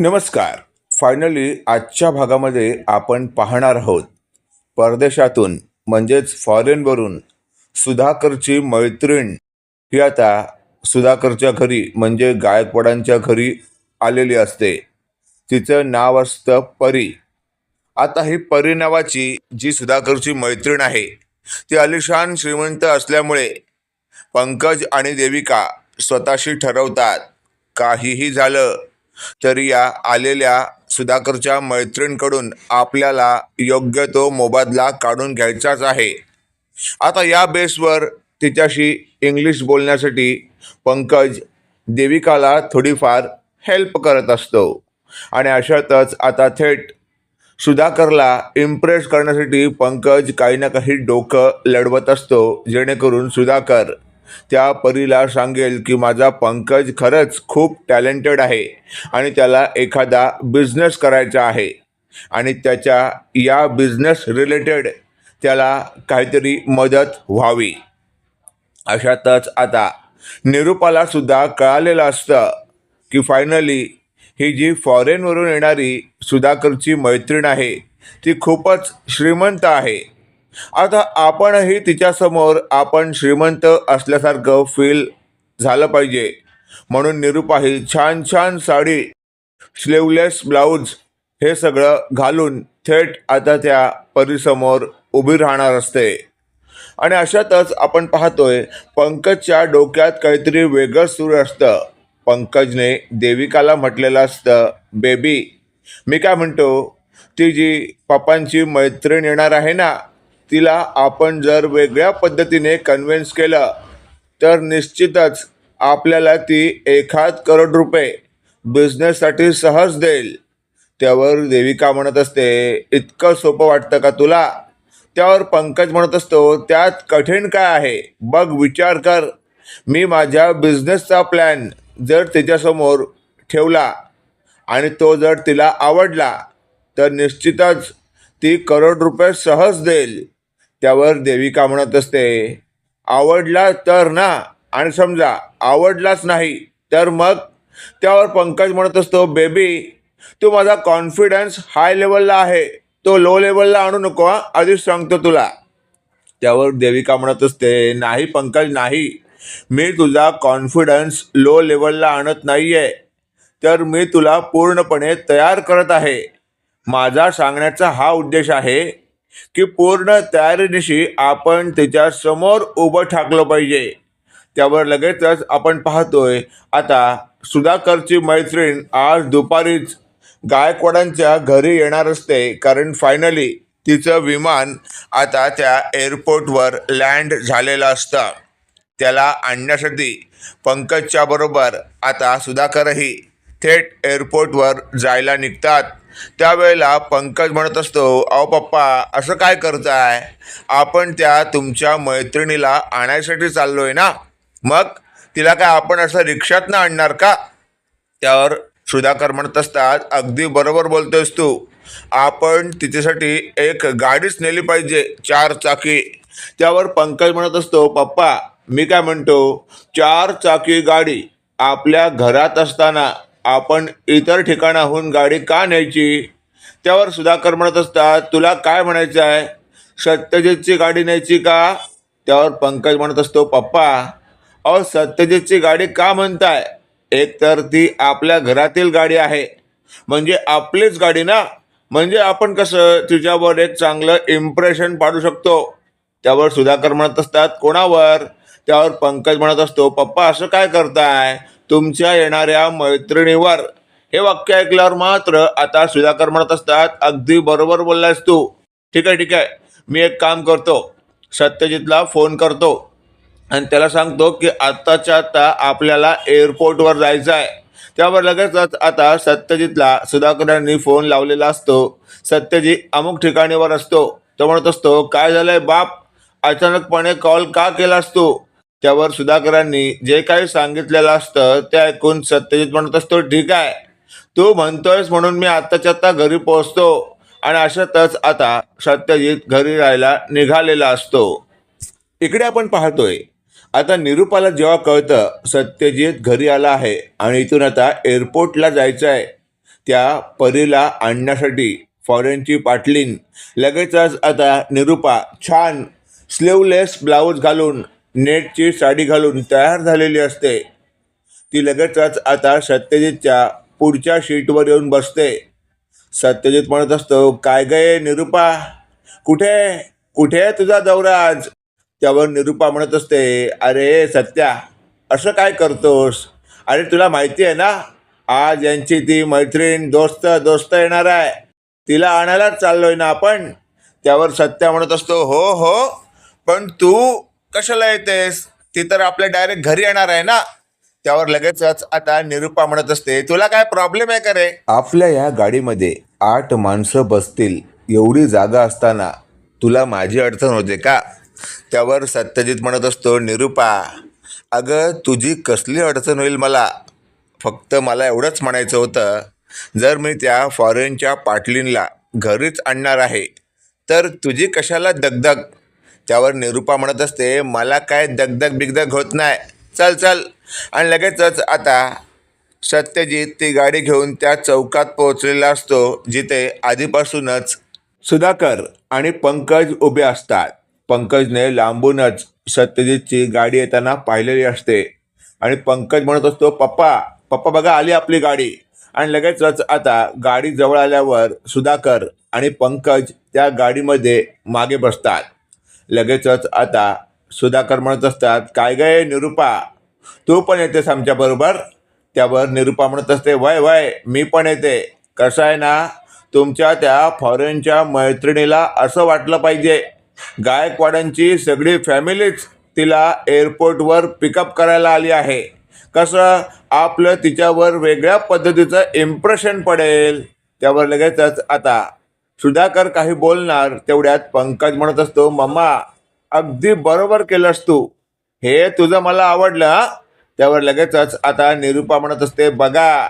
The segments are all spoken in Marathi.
नमस्कार. फायनली आजच्या भागामध्ये आपण पाहणार आहोत परदेशातून म्हणजेच फॉरेनवरून सुधाकरची मैत्रीण. ही आता सुधाकरच्या घरी म्हणजे गायकवाडांच्या घरी आलेली असते. तिचं नाव असतं परी. आता ही परी नावाची जी सुधाकरची मैत्रीण आहे ती अलिशान श्रीमंत असल्यामुळे पंकज आणि देविका स्वतःशी ठरवतात. काहीही झालं तरी या आलेल्या सुधाकरच्या मैत्रीणकडून आपल्याला योग्य तो मोबदला काढून घ्यायचाच आहे. आता या बेसवर तिच्याशी इंग्लिश बोलण्यासाठी पंकज देविकाला थोडीफार हेल्प करत असतो. आणि अशातच आता थेट सुधाकरला इम्प्रेस करण्यासाठी पंकज काही ना काही डोकं लढवत असतो जेणेकरून सुधाकर त्या परीला सांगेल की माझा पंकज खरंच खूप टॅलेंटेड आहे आणि त्याला एखादा बिझनेस करायचा आहे. आणि त्याच्या या बिझनेस रिलेटेड त्याला काहीतरी मदत व्हावी. अशातच आता निरुपाला सुद्धा कळालेलं असतं की फायनली ही जी फॉरेनवरून येणारी सुधाकरची मैत्रीण आहे ती खूपच श्रीमंत आहे. आता आपणही तिच्यासमोर आपण श्रीमंत असल्यासारखं फील झालं पाहिजे. म्हणून निरुपाही छान छान साडी स्लीवलेस ब्लाऊज हे सगळं घालून थेट आता त्या परीसमोर उभी राहणार असते. आणि अशातच आपण पाहतोय पंकजच्या डोक्यात काहीतरी वेगळं सुरू असतं. पंकजने देविकाला म्हटलेलं असतं बेबी मी काय म्हणतो? ती जी पप्पांची मैत्रीण येणार आहे ना तिला आपण जर वेगळ्या पद्धतीने कन्व्हिन्स केलं तर निश्चितच आपल्याला ती एखाद करोड रुपये बिझनेससाठी सहज देईल. त्यावर देविका म्हणत असते इतकं सोपं वाटतं का तुला? त्यावर पंकज म्हणत असतो त्यात कठीण काय आहे? बघ विचार कर. मी माझ्या बिझनेसचा प्लॅन जर तिच्यासमोर ठेवला आणि तो जर तिला आवडला तर निश्चितच ती करोड रुपये सहज देईल. त्यावर देविका म्हणत असते आवडला तर ना आणि समजा आवडलाच नाही तर मग? त्यावर पंकज म्हणत असतो बेबी तू माझा कॉन्फिडन्स हाय लेवलला आहे तो लो लेवलला आणू नको आधीच सांगतो तुला. त्यावर देविका म्हणत असते नाही पंकज नाही मी तुझा कॉन्फिडन्स लो लेवलला आणत नाही आहे तर मी तुला पूर्णपणे तयार करत आहे. माझा सांगण्याचा हा उद्देश आहे की पूर्ण तयारीनिशी आपण तिच्या समोर उभं ठाकलं पाहिजे. त्यावर लगेचच आपण पाहतोय आता सुधाकरची मैत्रीण आज दुपारीच गायकवाडांच्या घरी येणार असते कारण फायनली तिचं विमान आता त्या एअरपोर्टवर लँड झालेलं असतं. त्याला आणण्यासाठी पंकजच्या बरोबर आता सुधाकरही थेट एअरपोर्टवर जायला निघतात. त्यावेळेला पंकज म्हणत असतो अहो पप्पा असं काय करताय? आपण त्या तुमच्या मैत्रिणीला आणायसाठी चाललोय ना? मग तिला काय आपण असं रिक्षातनं आणणार का? त्यावर सुधाकर म्हणत असतात अगदी बरोबर बोलतोयस तू. आपण तिच्यासाठी एक गाडीच नेली पाहिजे चार चाकी. त्यावर पंकज म्हणत असतो पप्पा मी काय म्हणतो? चार चाकी गाडी आपल्या घरात असताना आपण इतर ठिकाणाहून गाडी का न्यायची? त्यावर सुधाकर म्हणत असतात तुला काय म्हणायचं आहे? सत्यजितची गाडी न्यायची का? त्यावर पंकज म्हणत असतो पप्पा अहो सत्यजितची गाडी का म्हणताय? एक तर ती आपल्या घरातील गाडी आहे. म्हणजे आपलीच गाडी ना? म्हणजे आपण कसं तिच्यावर एक चांगलं इम्प्रेशन पाडू शकतो? त्यावर सुधाकर म्हणत असतात कोणावर? त्यावर पंकज म्हणत असतो पप्पा असं काय करताय? तुमच्या येणाऱ्या मैत्रिणीवर. हे वाक्य ऐकल्यावर मात्र आता सुधाकर म्हणत असतात अगदी बरोबर बोललायस तू. ठीक आहे ठीक आहे. मी एक काम करतो. सत्यजितला फोन करतो. आणि त्याला सांगतो की आत्ताच्या आत्ता आपल्याला एअरपोर्टवर जायचं आहे. त्यावर लगेचच आता सत्यजितला सुधाकरांनी फोन लावलेला असतो. सत्यजित अमुक ठिकाणीवर असतो. तो म्हणत असतो काय झालंय बाप? अचानकपणे कॉल का केलास तू? त्यावर सुधाकरांनी जे काही सांगितलेलं असतं ते ऐकून सत्यजित म्हणत असतो ठीक आहे. तू म्हणतोयस म्हणून मी आत्ताच्या आत्ता घरी पोहोचतो. आणि अशातच आता सत्यजित घरी राहायला निघालेला असतो. इकडे आपण पाहतोय. आता निरुपाला जेव्हा कळतं सत्यजित घरी आला आहे आणि इथून आता एअरपोर्टला जायचं आहे त्या परीला आणण्यासाठी फॉरेनची पाटलीन. लगेचच आता निरुपा छान स्लीवलेस ब्लाऊज घालून नेटची साडी घालून तयार झालेली असते. ती लगेचच आता सत्यजितच्या पुढच्या शीटवर येऊन बसते. सत्यजित म्हणत असतो काय गये निरुपा? कुठे? कुठे आहे तुझा दौरा आज त्यावर निरुपा म्हणत असते अरे सत्या असं काय करतोस? अरे तुला माहिती आहे ना आज यांची ती मैत्रीण दोस्त दोस्त येणार आहे. तिला आणायलाच चाललोय ना आपण? त्यावर सत्या म्हणत असतो हो हो पण तू कशाला येतेस? ती तर आपल्या डायरेक्ट घरी येणार आहे ना? त्यावर लगेचच आता निरुपा म्हणत असते तुला काय प्रॉब्लेम आहे का रे? आपल्या या गाडीमध्ये आठ माणसं बसतील एवढी जागा असताना तुला माझी अडचण होते का? त्यावर सत्यजित म्हणत असतो निरुपा अगं तुझी कसली अडचण होईल मला? फक्त मला एवढंच म्हणायचं होतं जर मी त्या फॉरेनच्या पाटलींला घरीच आणणार आहे तर तुझी कशाला दगदग? त्यावर निरुपा म्हणत असते मला काय दगदग बिगदग होत नाही. चल चल. आणि लगेचच आता सत्यजित ती गाडी घेऊन त्या चौकात पोहोचलेला असतो जिथे आधीपासूनच सुधाकर आणि पंकज उभे असतात. पंकजने लांबूनच सत्यजितची गाडी येताना पाहिलेली असते. आणि पंकज म्हणत असतो पप्पा पप्पा बघा आली आपली गाडी. आणि लगेचच आता गाडी जवळ आल्यावर सुधाकर आणि पंकज त्या गाडीमध्ये मागे बसतात. लगेचच आता सुधाकर म्हणत असतात काय गय निरुपा? तू पण येतेस आमच्याबरोबर त्यावर निरुपा म्हणत असते वय वय मी पण येते. कसं आहे ना तुमच्या त्या फॉरेनच्या मैत्रिणीला असं वाटलं पाहिजे. गायकवाडांची सगळी फॅमिलीच तिला एअरपोर्टवर पिकअप करायला आली आहे. कसं आपलं तिच्यावर वेगळ्या पद्धतीचं इम्प्रेशन पडेल. त्यावर लगेचच आता सुधाकर काही बोलणार तेवढ्यात पंकज म्हणत असतो मम्मा अगदी बरोबर केलंस तू. हे तुझं मला आवडलं त्यावर लगेचच आता निरुपा म्हणत असते बघा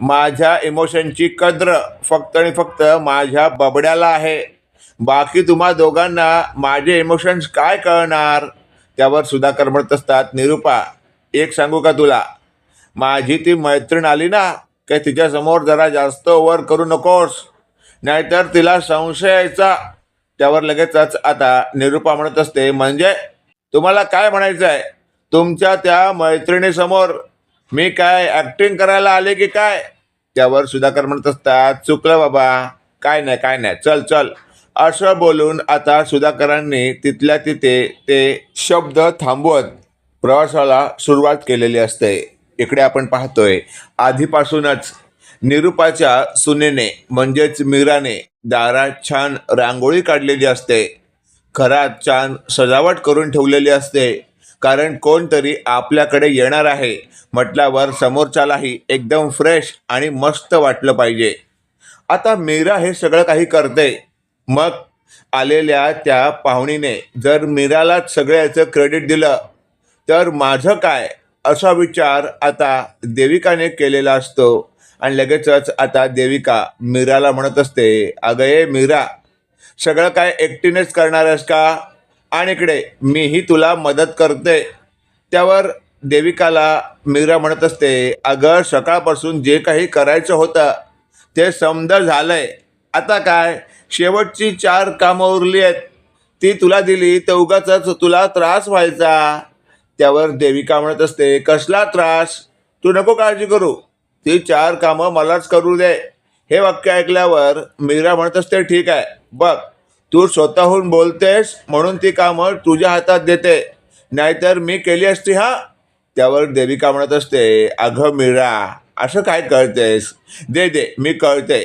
माझ्या इमोशनची कद्र फक्त आणि फक्त माझ्या बबड्याला आहे. बाकी तुम्हा दोघांना माझे इमोशन्स काय कळणार? त्यावर सुधाकर म्हणत असतात निरुपा एक सांगू का तुला? माझी ती मैत्रीण आली ना काय तिच्यासमोर जरा जास्त ओव्हर करू नकोस. नाहीतर तिला संशयाचा त्यावर लगेचच आता निरूपा म्हणत असते म्हणजे तुम्हाला काय म्हणायचं आहे तुमच्या त्या मैत्रिणीसमोर मी काय ॲक्टिंग करायला आले की काय? त्यावर सुधाकर म्हणत असतात चुकलं बाबा. काय नाही काय नाही. चल चल. असं बोलून आता सुधाकरांनी तिथल्या तिथे ते शब्द थांबवत प्रवासाला सुरुवात केलेली असते. इकडे आपण पाहतोय आधीपासूनच निरुपाच्या सुनेने म्हणजेच मीराने दारात छान रांगोळी काढलेली असते. घरात छान सजावट करून ठेवलेली असते. कारण कोणतरी आपल्याकडे येणार आहे म्हटल्यावर समोरच्यालाही एकदम फ्रेश आणि मस्त वाटलं पाहिजे. आता मीरा हे सगळं काही करते. मग आलेल्या त्या पाहुणीने जर मीरालाच सगळ्याचं क्रेडिट दिलं तर माझं काय? असा विचार आता देविकाने केलेला असतो. आणि लगेचच आता देविका मीराला म्हणत असते अगं ए मीरा सगळं काय एकटीनेच करणार आहेस का? आणि इकडे मीही तुला मदत करते. त्यावर देविकाला मीरा म्हणत असते अगं सकाळपासून जे काही करायचं होतं ते समजा झालंय. आता काय? शेवटची चार कामं उरली आहेत. ती तुला दिली तर उगाच तुला त्रास व्हायचा. त्यावर देविका म्हणत असते कसला त्रास? तू नको काळजी करू. ती चार कामं मलाच करू दे. हे वाक्य ऐकल्यावर मीरा म्हणत असते ठीक आहे. बघ तू स्वतःहून बोलतेस म्हणून ती कामं तुझ्या हातात देते. नाहीतर मी केली असती हा? त्यावर देविका म्हणत असते अगं मीरा असं काय कळतेस दे दे मी कळते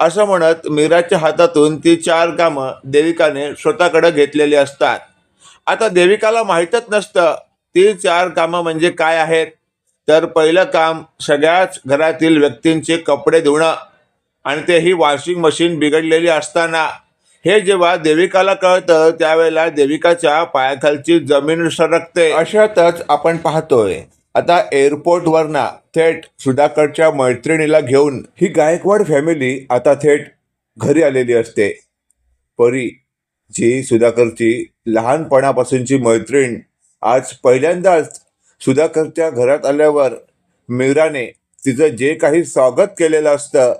असं म्हणत मीराच्या हातातून ती चार कामं देविकाने स्वतःकडे घेतलेली असतात. आता देविकाला माहीतच नसतं ती चार कामं म्हणजे काय आहेत. तर पहिलं काम सगळ्याच घरातील व्यक्तींचे कपडे धुणं आणि तेही वॉशिंग मशीन बिघडलेली असताना. हे जेव्हा देविकाला कळतं त्यावेळेला देविकाच्या पायाखालची जमीन सरकते. अशातच आपण पाहतोय आता एअरपोर्टवरना थेट सुधाकरच्या मैत्रिणीला घेऊन ही गायकवाड फॅमिली आता थेट घरी आलेली असते. परी जी सुधाकरची लहानपणापासूनची मैत्रीण आज पहिल्यांदाच सुधाकरच्या घरात आल्यावर मीराने तिचं जे काही स्वागत केलेलं असतं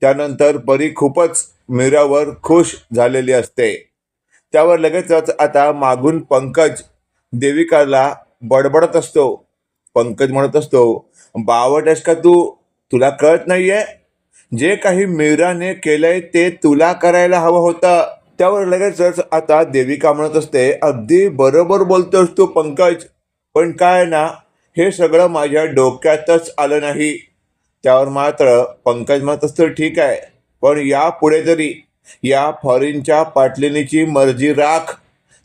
त्यानंतर परी खूपच मीरावर खुश झालेली असते. त्यावर लगेचच आता मागून पंकज देविकाला बडबडत असतो. पंकज म्हणत असतो बावट आहेस का तू? तुला कळत नाहीये? जे काही मीराने केलंय ते तुला करायला हवं होतं. त्यावर लगेचच आता देविका म्हणत असते अगदी बरोबर बोलतोस तू पंकज. पण काय ना हे सगळं माझ्या डोक्यातच आलं नाही. त्यावर मात्र पंकज म्हणत तर ठीक आहे पण यापुढे तरी या फॉरेनच्या पाटलिनीची मर्जी राख.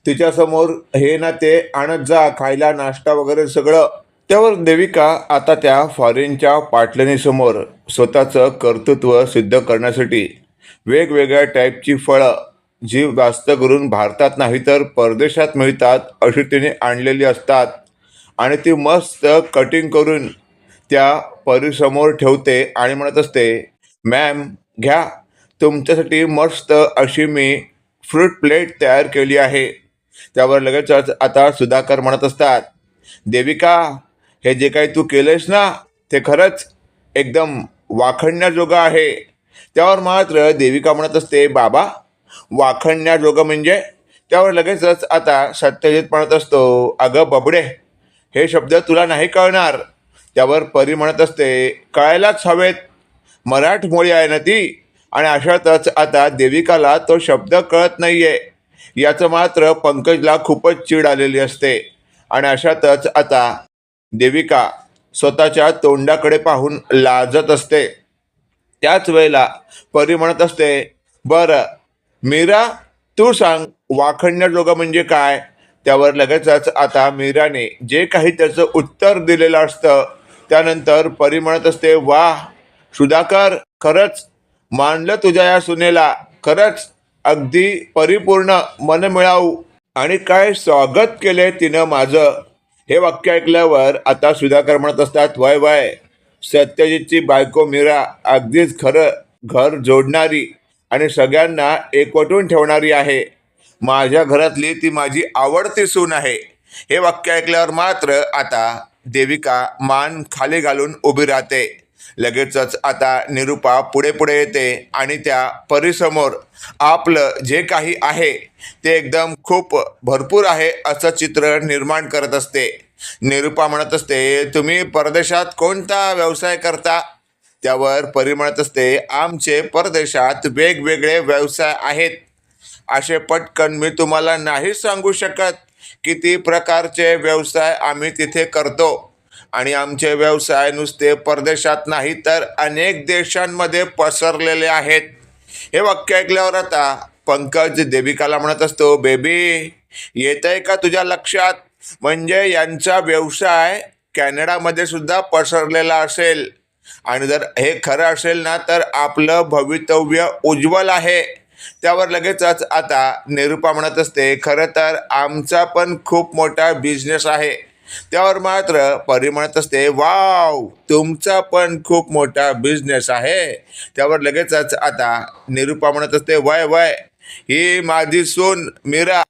तिच्यासमोर हे ना ते आणत जा खायला नाश्ता वगैरे सगळं. त्यावर देविका आता त्या फॉरेनच्या पाटलिनीसमोर स्वतःचं कर्तृत्व सिद्ध करण्यासाठी वेगवेगळ्या टाईपची फळं जी जास्त करून भारतात नाही तर परदेशात मिळतात अशी तिने आणलेली असतात. आणि ती मस्त कटिंग करून त्या परीसमोर ठेवते आणि म्हणत असते मॅम घ्या. तुमच्यासाठी मस्त अशी मी फ्रूट प्लेट तयार केली आहे. त्यावर लगेचच आता सुधाकर म्हणत असतात देविका हे जे काही तू केलंयस ना ते खरंच एकदम वाखणण्याजोगं आहे. त्यावर मात्र देविका म्हणत असते बाबा वाखणण्याजोगं म्हणजे? त्यावर लगेचच आता सत्यजित म्हणत असतो अगं बबडे हे शब्द तुला नाही कळणार. त्यावर परी म्हणत असते कळायलाच हवेत. मराठमोळी आहे ना ती? आणि अशातच आता देविकाला तो शब्द कळत नाही आहे याचं मात्र पंकजला खूपच चीड आलेली असते. आणि अशातच आता देविका स्वतःच्या तोंडाकडे पाहून लाजत असते. त्याच वेळेला परी म्हणत असते बरं मीरा तू सांग वाखणण्याजोगं म्हणजे काय? त्यावर लगेचच आता मीराने जे काही त्याचं उत्तर दिलेलं असतं त्यानंतर परी म्हणत असते वा सुधाकर खरंच मानलं तुझ्या या सुनेला. खरंच अगदी परिपूर्ण मन मिळावू. आणि काय स्वागत केले तिनं माझं. हे वाक्य ऐकल्यावर आता सुधाकर म्हणत असतात वय वय सत्यजितची बायको मीरा अगदीच खरं घर जोडणारी आणि सगळ्यांना एकवटून ठेवणारी आहे. माझ्या घरातली ती माझी आवडती सून आहे. हे वाक्य ऐकल्यावर मात्र आता देविका मान खाली घालून उभी राहते. लगेचच आता निरुपा पुढे पुढे येते आणि त्या परीसमोर आपलं जे काही आहे ते एकदम खूप भरपूर आहे असं चित्र निर्माण करत असते. निरुपा म्हणत असते तुम्ही परदेशात कोणता व्यवसाय करता? त्यावर परी म्हणत असते आमचे परदेशात वेगवेगळे व्यवसाय आहेत. असे पटकन मी तुम्हाला नाही सांगू शकत किती प्रकारचे व्यवसाय आम्ही तिथे करतो. आणि आमचे व्यवसाय नुसते परदेशात नाही तर अनेक देशांमध्ये पसरलेले आहेत. हे वाक्य ऐकल्यावर आता पंकज देविकाला म्हणत असतो बेबी येत आहे का तुझ्या लक्षात? म्हणजे यांचा व्यवसाय कॅनडामध्ये सुद्धा पसरलेला असेल. आणि जर हे खरं असेल ना तर आपलं भवितव्य उज्ज्वल आहे. त्यावर लगेचच आता निरुपा म्हणत असते खरं तर आमचा पण खूप मोठा बिझनेस आहे. त्यावर मात्र परी म्हणत असते वाव तुमचा पण खूप मोठा बिझनेस आहे. त्यावर लगेचच आता निरुपा म्हणत असते वय वय ही माझी सून मीरा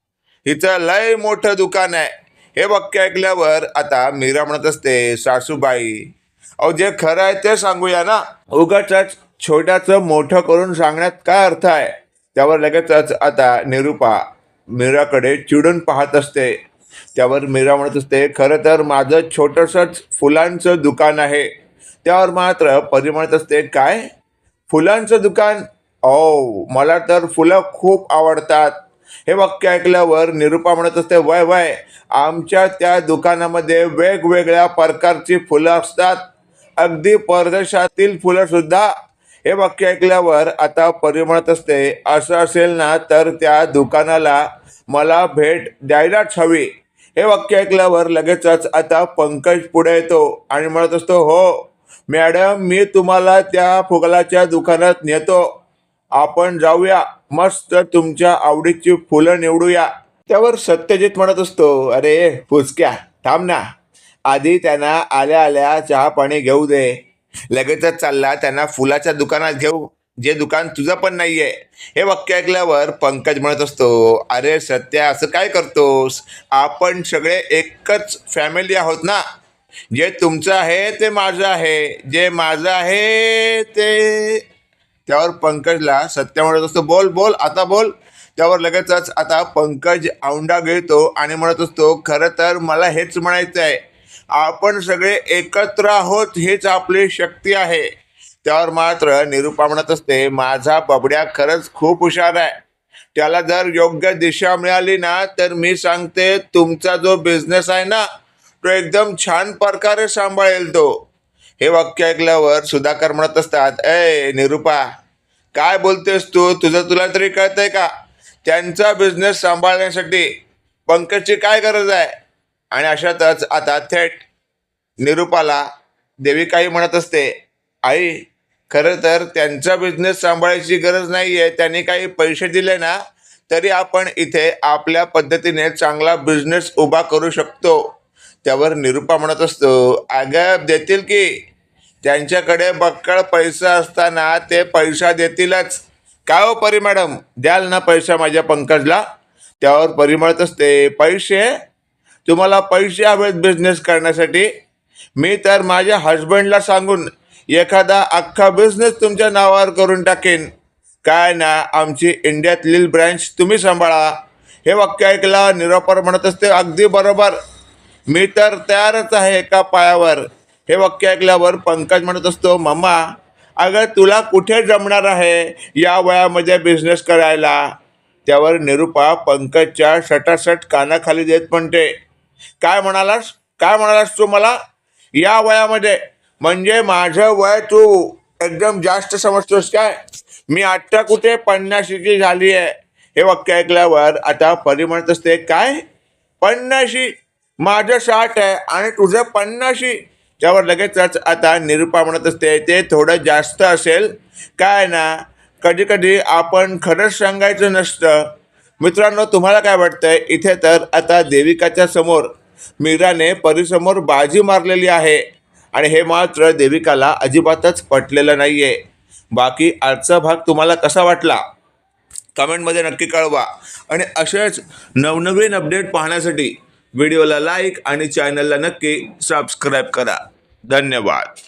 हिचं लय मोठं दुकान आहे. हे वाक्य ऐकल्यावर आता मीरा म्हणत असते सासूबाई अहो जे खरं आहे ते सांगूया ना. उगाच छोट्याचं मोठं करून सांगण्यात काय अर्थ आहे? त्यावर लगेचच आता निरुपा मीराकडे चिडून पाहत असते. त्यावर मीरा म्हणत असते खरं तर माझं छोटंसंच फुलांचं दुकान आहे. त्यावर मात्र परी म्हणत असते काय? फुलांचं दुकान? ओ मला तर फुलं खूप आवडतात. हे वाक्य ऐकल्यावर निरुपा म्हणत असते वय वय आमच्या त्या दुकानामध्ये वेगवेगळ्या प्रकारची फुलं असतात. अगदी परदेशातील फुलंसुद्धा हे वाक्य ऐकल्यावर आता परी म्हणत असते. असं असेल ना तर त्या दुकानाला मला भेट द्यायलाच हवी. हे वाक्य ऐकल्यावर लगेचच आता पंकज पुढे येतो आणि म्हणत असतो हो मॅडम मी तुम्हाला त्या फुगलाच्या दुकानात नेतो. आपण जाऊया. मस्त तुमच्या आवडीची फुलं निवडूया. त्यावर सत्यजित म्हणत असतो अरे फुसक्या थांब ना. आधी त्यांना आल्या आल्या चहा पाणी घेऊ दे. लगेचच चालला त्यांना फुलाच्या दुकानात घेऊ जे दुकान तुझं पण नाहीये. हे वाक्य ऐकल्यावर पंकज म्हणत असतो अरे सत्या असं काय करतोस? आपण सगळे एकच फॅमिली आहोत ना? जे तुमचं आहे ते माझं आहे. जे माझं आहे ते त्यावर पंकजला सत्य म्हणत असतो बोल बोल आता बोल. त्यावर लगेचच आता पंकज औंडा घेतो आणि म्हणत असतो खरं तर मला हेच म्हणायचं आहे आपण सगळे एकत्र आहोत हेच आपली शक्ती आहे. त्यावर मात्र निरुपा म्हणत असते माझा बबड्या खरंच खूप हुशार आहे. त्याला जर योग्य दिशा मिळाली ना तर मी सांगते तुमचा जो बिझनेस आहे ना तो एकदम छान प्रकारे सांभाळेल तो. हे वाक्य ऐकल्यावर सुधाकर म्हणत असतात ए निरुपा काय बोलतेस तू? तुझं तुला तरी कळतंय का? त्यांचा बिझनेस सांभाळण्यासाठी पंकजची काय गरज आहे? आणि अशातच आता थेट निरुपाला देविकाही म्हणत असते आई खरं तर त्यांचा बिझनेस सांभाळायची गरज नाही आहे त्यांनी काही पैसे दिले ना तरी आपण इथे आपल्या पद्धतीने चांगला बिझनेस उभा करू शकतो. त्यावर निरुपा म्हणत असतो अगं देतील की? त्यांच्याकडे बक्कळ पैसा असताना ते पैसा देतीलच. काय हो परी मॅडम? द्याल ना पैसा माझ्या पंकजला? त्यावर परी म्हणत असते पैसे? तुम्हाला पैसे हवेत बिझनेस करण्यासाठी. मी तर माझ्या हजबंडला सांगून एखादा अख्खा बिझनेस तुमच्या नावावर करून टाकेन. काय ना आमची इंडियातली ब्रँच तुम्ही सांभाळा. हे वाक्य ऐकला निरोपर म्हणत असते अगदी बरोबर. मी तर तयारच आहे एका पायावर. हे वाक्य ऐकल्यावर पंकज म्हणत असतो मम्मा अगं तुला कुठे जमणार आहे या वयामध्ये बिझनेस करायला? त्यावर निरुपा पंकजच्या सटासट कानाखाली देत म्हणते काय म्हणालास? काय म्हणालास तू मला? या वयामध्ये म्हणजे माझं वय तू एकदम जास्त समजतोस काय? मी आत्ता कुठे पन्नाशीची झाली आहे? हे वाक्य ऐकल्यावर आता परी म्हणत असते काय? पन्नाशी. माझं साठ आहे आणि तुझं पन्नाशी. त्यावर लगेचच आता निरुपा म्हणत असते ते थोडं जास्त असेल. काय ना कधी कधी आपण खरंच सांगायचं नसतं. मित्रांनो तुम्हाला काय वाटतंय? इथे तर आता देविकाच्या समोर मीराने परीसमोर बाजी मारलेली आहे. आणि हे मात्र देविकाला अजिबातच पटलेलं नाही आहे बाकी आजचा भाग तुम्हाला कसा वाटला? कमेंटमध्ये नक्की कळवा. आणि असेच नवनवीन अपडेट पाहण्यासाठी व्हिडिओला लाईक आणि चॅनलला नक्की सबस्क्राईब करा. धन्यवाद.